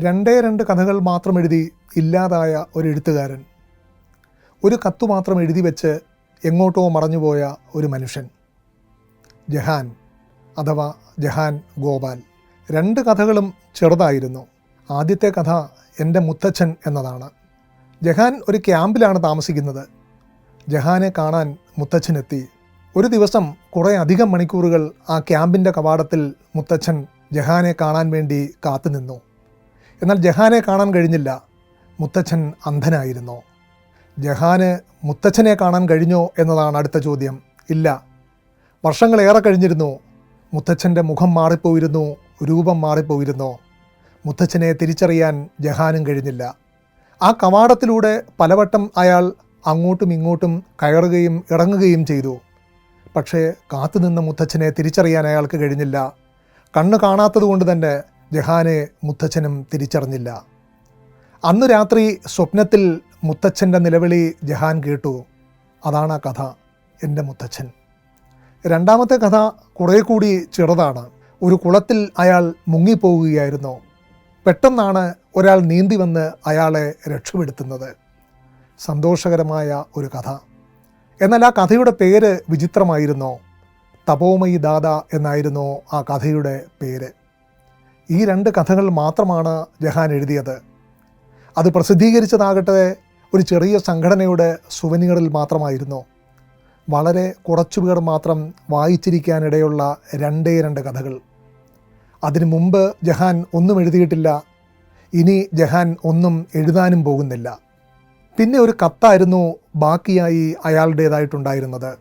രണ്ടേ രണ്ട് കഥകൾ മാത്രം എഴുതി ഇല്ലാതായ ഒരു എഴുത്തുകാരൻ. ഒരു കത്തു മാത്രം എഴുതി വെച്ച് എങ്ങോട്ടോ മറഞ്ഞുപോയ ഒരു മനുഷ്യൻ. ജഹാൻ അഥവാ ജഹാൻ ഗോപാൽ. രണ്ട് കഥകളും ചെറുതായിരുന്നു. ആദ്യത്തെ കഥ എന്റെ മുത്തച്ഛൻ എന്നതാണ്. ജഹാൻ ഒരു ക്യാമ്പിലാണ് താമസിക്കുന്നത്. ജഹാനെ കാണാൻ മുത്തച്ഛനെത്തി. ഒരു ദിവസം കുറേ അധികം മണിക്കൂറുകൾ ആ ക്യാമ്പിന്റെ കവാടത്തിൽ മുത്തച്ഛൻ ജഹാനെ കാണാൻ വേണ്ടി കാത്തുനിന്നു. എന്നാൽ ജഹാനെ കാണാൻ കഴിഞ്ഞില്ല. മുത്തച്ഛൻ അന്ധനായിരുന്നു. ജഹാന് മുത്തച്ഛനെ കാണാൻ കഴിഞ്ഞോ എന്നതാണ് അടുത്ത ചോദ്യം. ഇല്ല. വർഷങ്ങളേറെ കഴിഞ്ഞിരുന്നു. മുത്തച്ഛന്റെ മുഖം മാറിപ്പോയിരുന്നു രൂപം മാറിപ്പോയിരുന്നു. മുത്തച്ഛനെ തിരിച്ചറിയാൻ ജഹാനും കഴിഞ്ഞില്ല. ആ കവാടത്തിലൂടെ പലവട്ടം അയാൾ അങ്ങോട്ടും ഇങ്ങോട്ടും കയറുകയും ഇറങ്ങുകയും ചെയ്തു. പക്ഷേ കാത്തുനിന്ന മുത്തച്ഛനെ തിരിച്ചറിയാൻ അയാൾക്ക് കഴിഞ്ഞില്ല. കണ്ണ് കാണാത്തതുകൊണ്ട് തന്നെ ജഹാനെ മുത്തച്ഛനും തിരിച്ചറിഞ്ഞില്ല. അന്ന് രാത്രി സ്വപ്നത്തിൽ മുത്തച്ഛന്റെ നിലവിളി ജഹാൻ കേട്ടു. അതാണ് ആ കഥ എന്റെ മുത്തച്ഛൻ. രണ്ടാമത്തെ കഥ കുറേ കൂടി ചെറുതാണ്. ഒരു കുളത്തിൽ അയാൾ മുങ്ങിപ്പോവുകയായിരുന്നു. പെട്ടെന്നാണ് ഒരാൾ നീന്തി വന്ന് അയാളെ രക്ഷപ്പെടുത്തുന്നത്. സന്തോഷകരമായ ഒരു കഥ. എന്നാൽ ആ കഥയുടെ പേര് വിചിത്രമായിരുന്നു. തപോമയി ദാദ എന്നായിരുന്നു ആ കഥയുടെ പേര്. ഈ രണ്ട് കഥകൾ മാത്രമാണ് ജഹാൻ എഴുതിയത്. അത് പ്രസിദ്ധീകരിച്ചതാകട്ടെ ഒരു ചെറിയ സംഘടനയുടെ സുവനീറിൽ മാത്രമായിരുന്നു. വളരെ കുറച്ചു പേർ മാത്രം വായിച്ചിരിക്കാനിടയുള്ള രണ്ടേ രണ്ട് കഥകൾ. അതിനു മുമ്പ് ജഹാൻ ഒന്നും എഴുതിയിട്ടില്ല. ഇനി ജഹാൻ ഒന്നും എഴുതാനും പോകുന്നില്ല. പിന്നെ ഒരു കത്തായിരുന്നു ബാക്കിയായി അയാളുടേതായിട്ടുണ്ടായിരുന്നത്.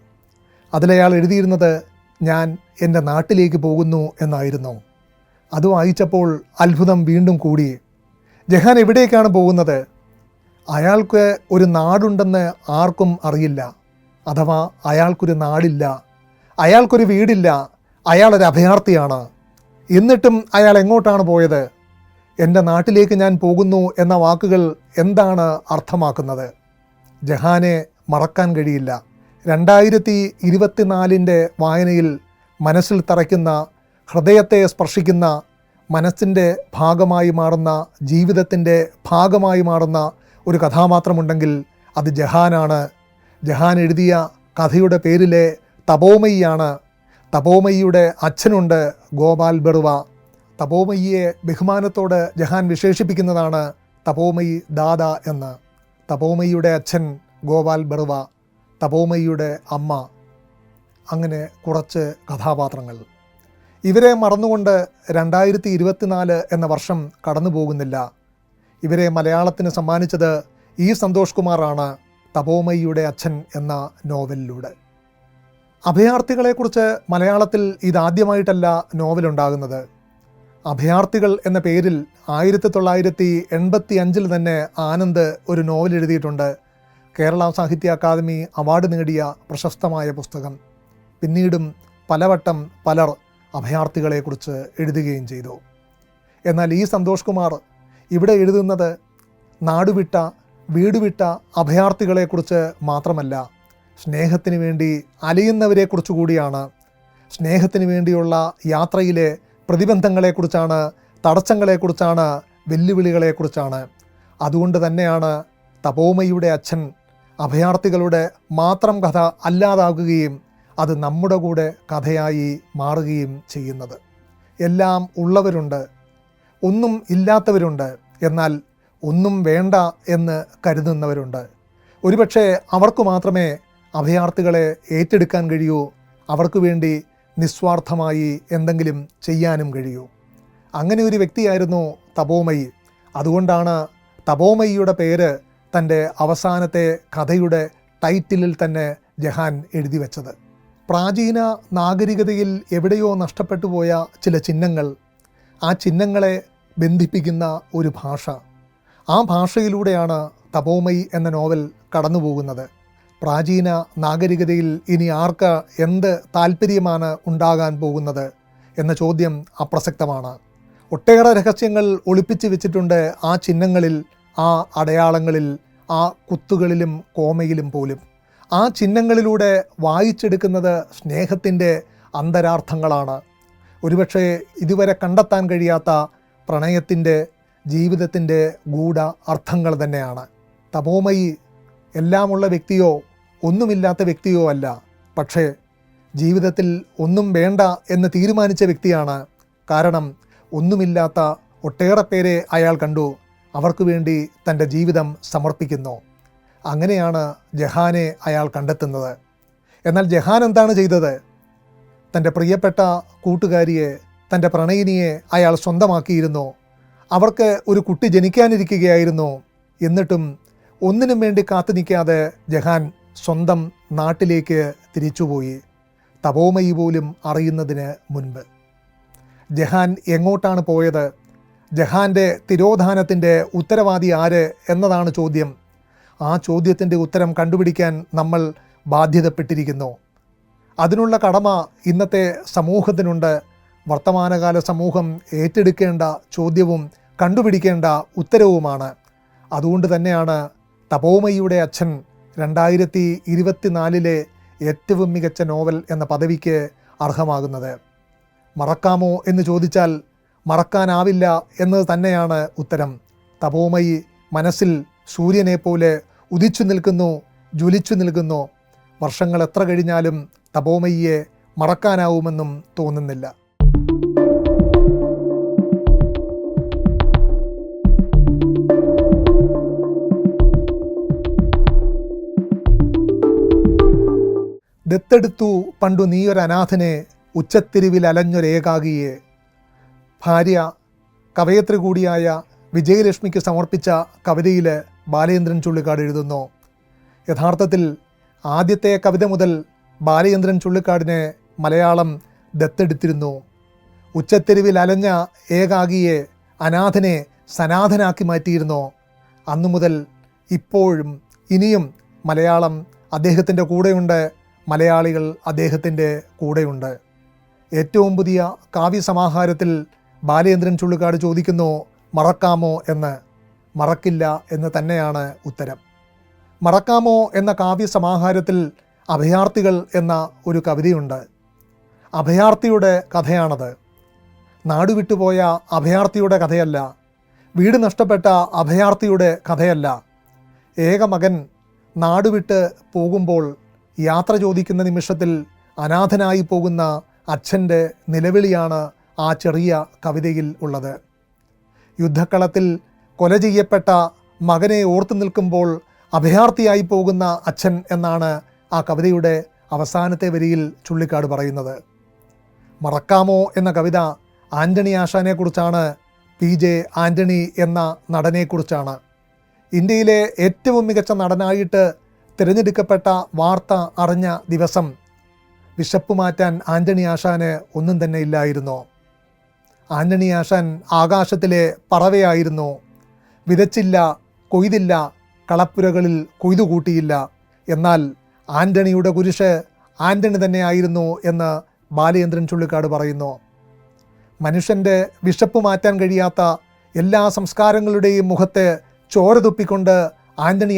അതിലയാൾ എഴുതിയിരുന്നത് ഞാൻ എന്റെ നാട്ടിലേക്ക് പോകുന്നു എന്നായിരുന്നു. അത് വായിച്ചപ്പോൾ അത്ഭുതം വീണ്ടും കൂടി. ജഹാൻ എവിടേക്കാണ് പോകുന്നത്? അയാൾക്ക് ഒരു നാടുണ്ടെന്ന് ആർക്കും അറിയില്ല. അഥവാ അയാൾക്കൊരു നാടില്ല. അയാൾക്കൊരു വീടില്ല. അയാളൊരു അഭയാർത്ഥിയാണ്. എന്നിട്ടും അയാൾ എങ്ങോട്ടാണ് പോയത്? എന്റെ നാട്ടിലേക്ക് ഞാൻ പോകുന്നു എന്ന വാക്കുകൾ എന്താണ് അർത്ഥമാക്കുന്നത്? ജഹാനെ മറക്കാൻ കഴിയില്ല. രണ്ടായിരത്തി ഇരുപത്തിനാലിന്റെ വായനയിൽ മനസ്സിൽ തറയ്ക്കുന്ന ഹൃദയത്തെ സ്പർശിക്കുന്ന മനസ്സിന്റെ ഭാഗമായി മാറുന്ന ജീവിതത്തിന്റെ ഭാഗമായി മാറുന്ന ഒരു കഥാപാത്രമുണ്ടെങ്കിൽ അത് ജഹാനാണ്. ജഹാൻ എഴുതിയ കഥയുടെ പേരിലെ തപോമയിയാണ്. തപോമയിയുടെ അച്ഛനുണ്ട് ഗോപാൽ ബെറുവ. തപോമയിയെ ബഹുമാനത്തോട് ജഹാൻ വിശേഷിപ്പിക്കുന്നതാണ് തപോമയി ദാദ എന്ന്. തപോമയിയുടെ അച്ഛൻ ഗോപാൽ ബെറുവ. തപോമയിയുടെ അമ്മ. അങ്ങനെ കുറച്ച് കഥാപാത്രങ്ങൾ. ഇവരെ മറന്നുകൊണ്ട് രണ്ടായിരത്തി ഇരുപത്തിനാല് എന്ന വർഷം കടന്നു പോകുന്നില്ല ഇവരെ മലയാളത്തിന് സമ്മാനിച്ചത് ഇ സന്തോഷ് കുമാറാണ് തപോമയിയുടെ അച്ഛൻ എന്ന നോവലിലൂടെ. അഭയാർത്ഥികളെക്കുറിച്ച് മലയാളത്തിൽ ഇതാദ്യമായിട്ടല്ല നോവലുണ്ടാകുന്നത് അഭയാർത്ഥികൾ എന്ന പേരിൽ ആയിരത്തി തൊള്ളായിരത്തി എൺപത്തി അഞ്ചിൽ തന്നെ ആനന്ദ് ഒരു നോവൽ എഴുതിയിട്ടുണ്ട്. കേരള സാഹിത്യ അക്കാദമി അവാർഡ് നേടിയ പ്രശസ്തമായ പുസ്തകം. പിന്നീടും പലവട്ടം പലർ അഭയാർത്ഥികളെക്കുറിച്ച് എഴുതുകയും ചെയ്തു. എന്നാൽ ഈ സന്തോഷ് കുമാർ ഇവിടെ എഴുതുന്നത് നാടുവിട്ട വീടുവിട്ട അഭയാർത്ഥികളെക്കുറിച്ച് മാത്രമല്ല സ്നേഹത്തിന് വേണ്ടി അലയുന്നവരെക്കുറിച്ച് കൂടിയാണ്. സ്നേഹത്തിന് വേണ്ടിയുള്ള യാത്രയിലെ പ്രതിബന്ധങ്ങളെക്കുറിച്ചാണ് തടസ്സങ്ങളെക്കുറിച്ചാണ് വെല്ലുവിളികളെക്കുറിച്ചാണ്. അതുകൊണ്ട് തന്നെയാണ് തപോമയുടെ അച്ഛൻ അഭയാർത്ഥികളുടെ മാത്രം കഥ അല്ലാതാകുകയും അത് നമ്മുടെ കൂടെ കഥയായി മാറുകയും ചെയ്യുന്നത്. എല്ലാം ഉള്ളവരുണ്ട് ഒന്നും ഇല്ലാത്തവരുണ്ട് എന്നാൽ ഒന്നും വേണ്ട എന്ന് കരുതുന്നവരുണ്ട്. ഒരുപക്ഷെ അവർക്ക് മാത്രമേ അഭയാർത്ഥികളെ ഏറ്റെടുക്കാൻ കഴിയൂ അവർക്ക് വേണ്ടി നിസ്വാർത്ഥമായി എന്തെങ്കിലും ചെയ്യാനും കഴിയൂ. അങ്ങനെ ഒരു വ്യക്തിയായിരുന്നു തപോമയി. അതുകൊണ്ടാണ് തപോമയിയുടെ പേര് തന്റെ അവസാനത്തെ കഥയുടെ ടൈറ്റിലിൽ തന്നെ ജഹാൻ എഴുതി വച്ചത്. പ്രാചീന നാഗരികതയിൽ എവിടെയോ നഷ്ടപ്പെട്ടു പോയ ചില ചിഹ്നങ്ങൾ ആ ചിഹ്നങ്ങളെ ബന്ധിപ്പിക്കുന്ന ഒരു ഭാഷ. ആ ഭാഷയിലൂടെയാണ് തപോമയി എന്ന നോവൽ കടന്നുപോകുന്നത്. പ്രാചീന നാഗരികതയിൽ ഇനി ആർക്ക് എന്ത് താല്പര്യമാണ് ഉണ്ടാകാൻ പോകുന്നത് എന്ന ചോദ്യം അപ്രസക്തമാണ്. ഒട്ടേറെ രഹസ്യങ്ങൾ ഒളിപ്പിച്ചു വെച്ചിട്ടുണ്ട് ആ ചിഹ്നങ്ങളിൽ ആ അടയാളങ്ങളിൽ ആ കുത്തുകളിലും കോമയിലും പോലും. ആ ചിഹ്നങ്ങളിലൂടെ വായിച്ചെടുക്കുന്നത് സ്നേഹത്തിന്റെ അന്തരാർത്ഥങ്ങളാണ്. ഒരുപക്ഷെ ഇതുവരെ കണ്ടെത്താൻ കഴിയാത്ത പ്രണയത്തിന്റെ ജീവിതത്തിന്റെ ഗൂഢ അർത്ഥങ്ങൾ തന്നെയാണ്. തപോമയി എല്ലാമുള്ള വ്യക്തിയോ ഒന്നുമില്ലാത്ത വ്യക്തിയോ അല്ല. പക്ഷേ ജീവിതത്തിൽ ഒന്നും വേണ്ട എന്ന് തീരുമാനിച്ച വ്യക്തിയാണ്. കാരണം ഒന്നുമില്ലാത്ത ഒട്ടേറെ പേരെ അയാൾ കണ്ടു. അവർക്ക് വേണ്ടി തന്റെ ജീവിതം സമർപ്പിക്കുന്നു. അങ്ങനെയാണ് ജഹാനെ അയാൾ കണ്ടെത്തുന്നത്. എന്നാൽ ജഹാൻ എന്താണ് ചെയ്തത്? തന്റെ പ്രിയപ്പെട്ട കൂട്ടുകാരിയെ തന്റെ പ്രണയിനിയെ അയാൾ സ്വന്തമാക്കിയിരുന്നു. അവർക്ക് ഒരു കുട്ടി ജനിക്കാനിരിക്കുകയായിരുന്നു. എന്നിട്ടും ഒന്നിനും വേണ്ടി കാത്തു നിൽക്കാതെ ജഹാൻ സ്വന്തം നാട്ടിലേക്ക് തിരിച്ചുപോയി. തപോമയി പോലും അറിയുന്നതിന് മുൻപ്. ജഹാൻ എങ്ങോട്ടാണ് പോയത്? ജഹാന്റെ തിരോധാനത്തിന്റെ ഉത്തരവാദി ആര് എന്നതാണ് ചോദ്യം. ആ ചോദ്യത്തിന്റെ ഉത്തരം കണ്ടുപിടിക്കാൻ നമ്മൾ ബാധ്യതപ്പെട്ടിരിക്കുന്നു. അതിനുള്ള കടമ ഇന്നത്തെ സമൂഹത്തിനുണ്ട്. വർത്തമാനകാല സമൂഹം ഏറ്റെടുക്കേണ്ട ചോദ്യവും കണ്ടുപിടിക്കേണ്ട ഉത്തരവുമാണ്. അതുകൊണ്ട് തന്നെയാണ് തപോമയുടെ അച്ഛൻ രണ്ടായിരത്തി ഇരുപത്തിനാലിലെ ഏറ്റവും മികച്ച നോവൽ എന്ന പദവിക്ക് അർഹമാകുന്നത്. മറക്കാമോ എന്ന് ചോദിച്ചാൽ മറക്കാനാവില്ല എന്നത് തന്നെയാണ് ഉത്തരം. തപോമയി മനസ്സിൽ സൂര്യനെ പോലെ ഉദിച്ചു നിൽക്കുന്നു ജ്വലിച്ചു നിൽക്കുന്നു. വർഷങ്ങൾ എത്ര കഴിഞ്ഞാലും തപോമയിയെ മറക്കാനാവുമെന്നും തോന്നുന്നില്ല. ദത്തെടുത്തു പണ്ടു നീയൊരനാഥനെ ഉച്ചത്തിരിവിൽ അലഞ്ഞൊരേകാകിയെ ഭാര്യ കവയത്രി കൂടിയായ വിജയലക്ഷ്മിക്ക് സമർപ്പിച്ച കവിതയിൽ ബാലചന്ദ്രൻ ചുള്ളിക്കാട് എഴുതുന്നു. യഥാർത്ഥത്തിൽ ആദ്യത്തെ കവിത മുതൽ ബാലചന്ദ്രൻ ചുള്ളിക്കാടിനെ മലയാളം ദത്തെടുത്തിരുന്നു. ഉച്ചത്തെരുവിൽ അലഞ്ഞ ഏകാകിയെ അനാഥനെ സനാഥനാക്കി മാറ്റിയിരുന്നു. അന്നു മുതൽ ഇപ്പോഴും ഇനിയും മലയാളം അദ്ദേഹത്തിന്റെ കൂടെയുണ്ട് മലയാളികൾ അദ്ദേഹത്തിന്റെ കൂടെയുണ്ട്. ഏറ്റവും പുതിയ കാവ്യസമാഹാരത്തിൽ ബാലേന്ദ്രൻ ചുള്ളുകാട് ചോദിക്കുന്നു മറക്കാമോ എന്ന് മറക്കില്ല എന്ന് തന്നെയാണ് ഉത്തരം. മറക്കാമോ എന്ന കാവ്യസമാഹാരത്തിൽ അഭയാർത്ഥികൾ എന്ന ഒരു കവിതയുണ്ട്. അഭയാർത്ഥിയുടെ കഥയാണത്. നാടുവിട്ടുപോയ അഭയാർത്ഥിയുടെ കഥയല്ല വീട് നഷ്ടപ്പെട്ട അഭയാർത്ഥിയുടെ കഥയല്ല. ഏക മകൻ നാടുവിട്ട് പോകുമ്പോൾ യാത്ര ചോദിക്കുന്ന നിമിഷത്തിൽ അനാഥനായി പോകുന്ന അച്ഛന്റെ നിലവിളിയാണ് ആ ചെറിയ കവിതയിൽ ഉള്ളത്. യുദ്ധക്കളത്തിൽ കൊല ചെയ്യപ്പെട്ട മകനെ ഓർത്തു നിൽക്കുമ്പോൾ അഭയാർത്ഥിയായി പോകുന്ന അച്ഛൻ എന്നാണ് ആ കവിതയുടെ അവസാനത്തെ വരിയിൽ ചുള്ളിക്കാട് പറയുന്നത്. മറക്കാമോ എന്ന കവിത ആന്റണി ആശാനെക്കുറിച്ചാണ് പി ജെ ആന്റണി എന്ന നടനെക്കുറിച്ചാണ് ഇന്ത്യയിലെ ഏറ്റവും മികച്ച നടനായിട്ട് തിരഞ്ഞെടുക്കപ്പെട്ട വാർത്ത അറിഞ്ഞ ദിവസം വിശപ്പ് മാറ്റാൻ ആന്റണി ആശാന് ഒന്നും തന്നെ ഇല്ലായിരുന്നു. ആന്റണി ആകാശത്തിലെ പറവയായിരുന്നു. വിതച്ചില്ല കൊയ്തില്ല കളപ്പുരകളിൽ കൊയ്തുകൂട്ടിയില്ല എന്നാൽ ആന്റണിയുടെ കുരിശ് ആന്റണി തന്നെയായിരുന്നു എന്ന് ബാലചന്ദ്രൻ ചുള്ളിക്കാട് പറയുന്നു. മനുഷ്യന്റെ വിശപ്പ് മാറ്റാൻ കഴിയാത്ത എല്ലാ സംസ്കാരങ്ങളുടെയും മുഖത്തെ ചോര തുപ്പിക്കൊണ്ട്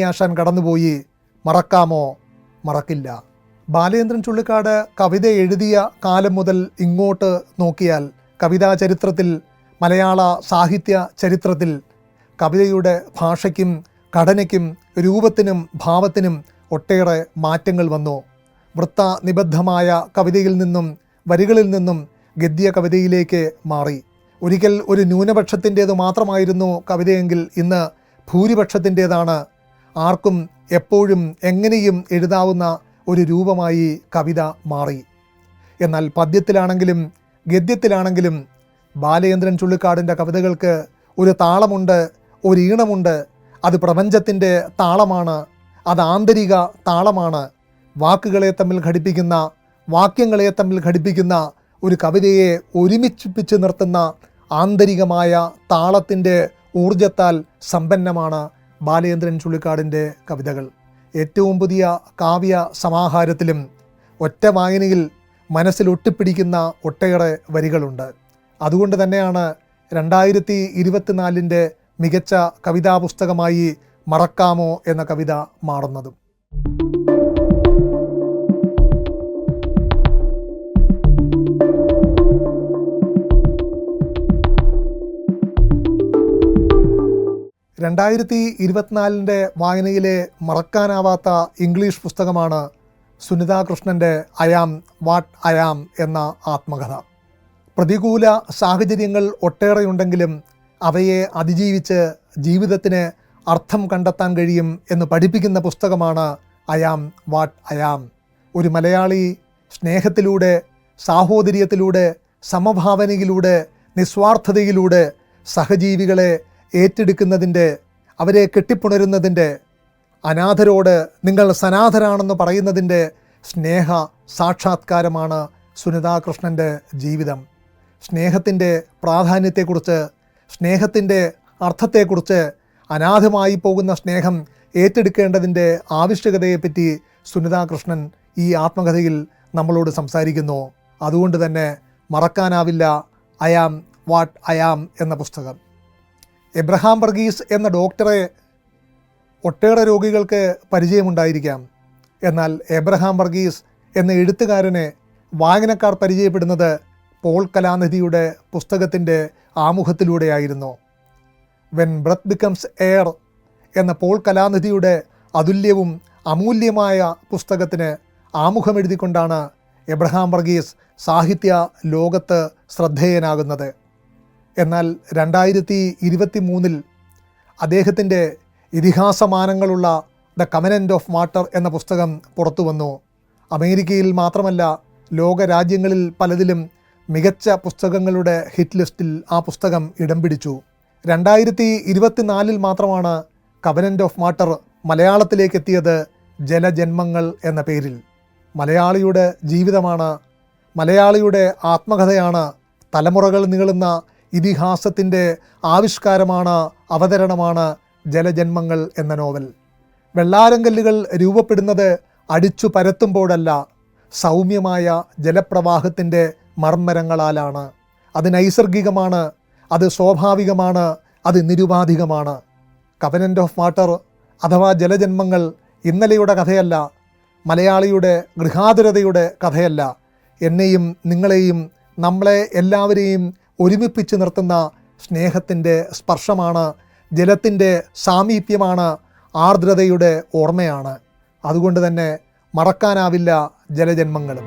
ആശാൻ കടന്നുപോയി. മറക്കാമോ? മറക്കില്ല. ബാലചന്ദ്രൻ ചുള്ളിക്കാട് കവിത എഴുതിയ കാലം മുതൽ ഇങ്ങോട്ട് നോക്കിയാൽ കവിതാ ചരിത്രത്തിൽ മലയാള സാഹിത്യ ചരിത്രത്തിൽ കവിതയുടെ ഭാഷയ്ക്കും ഘടനയ്ക്കും രൂപത്തിനും ഭാവത്തിനും ഒട്ടേറെ മാറ്റങ്ങൾ വന്നു. വൃത്ത നിബദ്ധമായ കവിതയിൽ നിന്നും വരികളിൽ നിന്നും ഗദ്യ കവിതയിലേക്ക് മാറി. ഒരിക്കൽ ഒരു ന്യൂനപക്ഷത്തിന്റേത് മാത്രമായിരുന്നു കവിതയെങ്കിൽ ഇന്ന് ഭൂരിപക്ഷത്തിന്റേതാണ്. ആർക്കും എപ്പോഴും എങ്ങനെയും എഴുതാവുന്ന ഒരു രൂപമായി കവിത മാറി. എന്നാൽ പദ്യത്തിലാണെങ്കിലും ഗദ്യത്തിലാണെങ്കിലും ബാലചന്ദ്രൻ ചുള്ളിക്കാടിന്റെ കവിതകൾക്ക് ഒരു താളമുണ്ട് ഒരു ഈണമുണ്ട്. അത് പ്രപഞ്ചത്തിന്റെ താളമാണ് അത് ആന്തരിക താളമാണ്. വാക്കുകളെ തമ്മിൽ ഘടിപ്പിക്കുന്ന വാക്യങ്ങളെ തമ്മിൽ ഘടിപ്പിക്കുന്ന ഒരു കവിതയെ ഒരുമിച്ചിപ്പിച്ച് നിർത്തുന്ന ആന്തരികമായ താളത്തിന്റെ ഊർജത്താൽ സമ്പന്നമാണ് ബാലേന്ദ്രൻ ചുള്ളിക്കാടിന്റെ കവിതകൾ. ഏറ്റവും പുതിയ കാവ്യ സമാഹാരത്തിലും ഒറ്റ വായനയിൽ മനസ്സിൽ ഒട്ടിപ്പിടിക്കുന്ന ഒട്ടേറെ വരികളുണ്ട്. അതുകൊണ്ട് തന്നെയാണ് രണ്ടായിരത്തി ഇരുപത്തിനാലിന്റെ മികച്ച കവിതാ പുസ്തകമായി മറക്കാമോ എന്ന കവിത മാറുന്നതും. രണ്ടായിരത്തി ഇരുപത്തിനാലിന്റെ വായനയിലെ മറക്കാനാവാത്ത ഇംഗ്ലീഷ് പുസ്തകമാണ് സുനിതാ കൃഷ്ണന്റെ അയാം വാട്ട് അയാം എന്ന ആത്മകഥ. പ്രതികൂല സാഹചര്യങ്ങൾ ഒട്ടേറെയുണ്ടെങ്കിലും അവയെ അതിജീവിച്ച് ജീവിതത്തിന് അർത്ഥം കണ്ടെത്താൻ കഴിയും എന്ന് പഠിപ്പിക്കുന്ന പുസ്തകമാണ് അയാം വാട്ട് അയാം ഒരു മലയാളി സ്നേഹത്തിലൂടെ സാഹോദര്യത്തിലൂടെ സമഭാവനയിലൂടെ നിസ്വാർത്ഥതയിലൂടെ സഹജീവികളെ ഏറ്റെടുക്കുന്നതിന്റെ അവരെ കെട്ടിപ്പുണരുന്നതിന്റെ അനാഥരോട് നിങ്ങൾ സനാഥരാണെന്ന് പറയുന്നതിന്റെ സ്നേഹ സാക്ഷാത്കാരമാണ് സുനിതാ കൃഷ്ണന്റെ ജീവിതം. സ്നേഹത്തിന്റെ പ്രാധാന്യത്തെക്കുറിച്ച് സ്നേഹത്തിന്റെ അർത്ഥത്തെക്കുറിച്ച് അനാഥമായി പോകുന്ന സ്നേഹം ഏറ്റെടുക്കേണ്ടതിന്റെ ആവശ്യകതയെപ്പറ്റി സുനിതാ കൃഷ്ണൻ ഈ ആത്മകഥയിൽ നമ്മളോട് സംസാരിക്കുന്നു. അതുകൊണ്ട് തന്നെ മറക്കാനാവില്ല അയാം വാട്ട് അയാം എന്ന പുസ്തകം. എബ്രഹാം വർഗീസ് എന്ന ഡോക്ടറെ ഒട്ടേറെ രോഗികൾക്ക് പരിചയമുണ്ടായിരിക്കാം. എന്നാൽ എബ്രഹാം വർഗീസ് എന്ന എഴുത്തുകാരനെ വായനക്കാർ പരിചയപ്പെടുന്നത് പോൾ കലാനിധിയുടെ പുസ്തകത്തിന്റെ ആമുഖത്തിലൂടെയായിരുന്നു. വെൻ ബ്രത്ത് ബിക്കംസ് എയർ എന്ന പോൾ കലാനിധിയുടെ അതുല്യവും അമൂല്യമായ പുസ്തകത്തിന് ആമുഖം എഴുതിക്കൊണ്ടാണ് എബ്രഹാം വർഗീസ് സാഹിത്യ ലോകത്ത് ശ്രദ്ധേയനാകുന്നത്. എന്നാൽ രണ്ടായിരത്തി ഇരുപത്തി മൂന്നിൽ അദ്ദേഹത്തിന്റെ ഇതിഹാസമാനങ്ങളുള്ള ദ കമനന്റ് ഓഫ് വാട്ടർ എന്ന പുസ്തകം പുറത്തു വന്നു. അമേരിക്കയിൽ മാത്രമല്ല ലോക രാജ്യങ്ങളിൽ പലതിലും മികച്ച പുസ്തകങ്ങളുടെ ഹിറ്റ് ലിസ്റ്റിൽ ആ പുസ്തകം ഇടം പിടിച്ചു. രണ്ടായിരത്തി ഇരുപത്തിനാലിൽ മാത്രമാണ് കവനന്റ് ഓഫ് വാട്ടർ മലയാളത്തിലേക്ക് എത്തിയത് ജലജന്മങ്ങൾ എന്ന പേരിൽ. മലയാളിയുടെ ജീവിതമാണ് മലയാളിയുടെ ആത്മകഥയാണ് തലമുറകൾ നീളുന്ന ഇതിഹാസത്തിന്റെ ആവിഷ്കാരമാണ് അവതരണമാണ് ജലജന്മങ്ങൾ എന്ന നോവൽ. വെള്ളാരങ്കല്ലുകൾ രൂപപ്പെടുന്നത് അടിച്ചു പരത്തുമ്പോഴല്ല സൗമ്യമായ ജലപ്രവാഹത്തിന്റെ മർമ്മരങ്ങളാലാണ്. അത് നൈസർഗികമാണ് അത് സ്വാഭാവികമാണ് അത് നിരുപാധികമാണ്. കവനന്റ് ഓഫ് വാട്ടർ അഥവാ ജലജന്മങ്ങൾ ഇന്നലെയുടെ കഥയല്ല മലയാളിയുടെ ഗൃഹാതുരതയുടെ കഥയല്ല. എന്നെയും നിങ്ങളെയും നമ്മളെ എല്ലാവരെയും ഒരുമിപ്പിച്ച് നിർത്തുന്ന സ്നേഹത്തിന്റെ സ്പർശമാണ് ജലത്തിന്റെ സാമീപ്യമാണ് ആർദ്രതയുടെ ഓർമ്മയാണ്. അതുകൊണ്ട് തന്നെ മറക്കാനാവില്ല ജലജന്മങ്ങളും.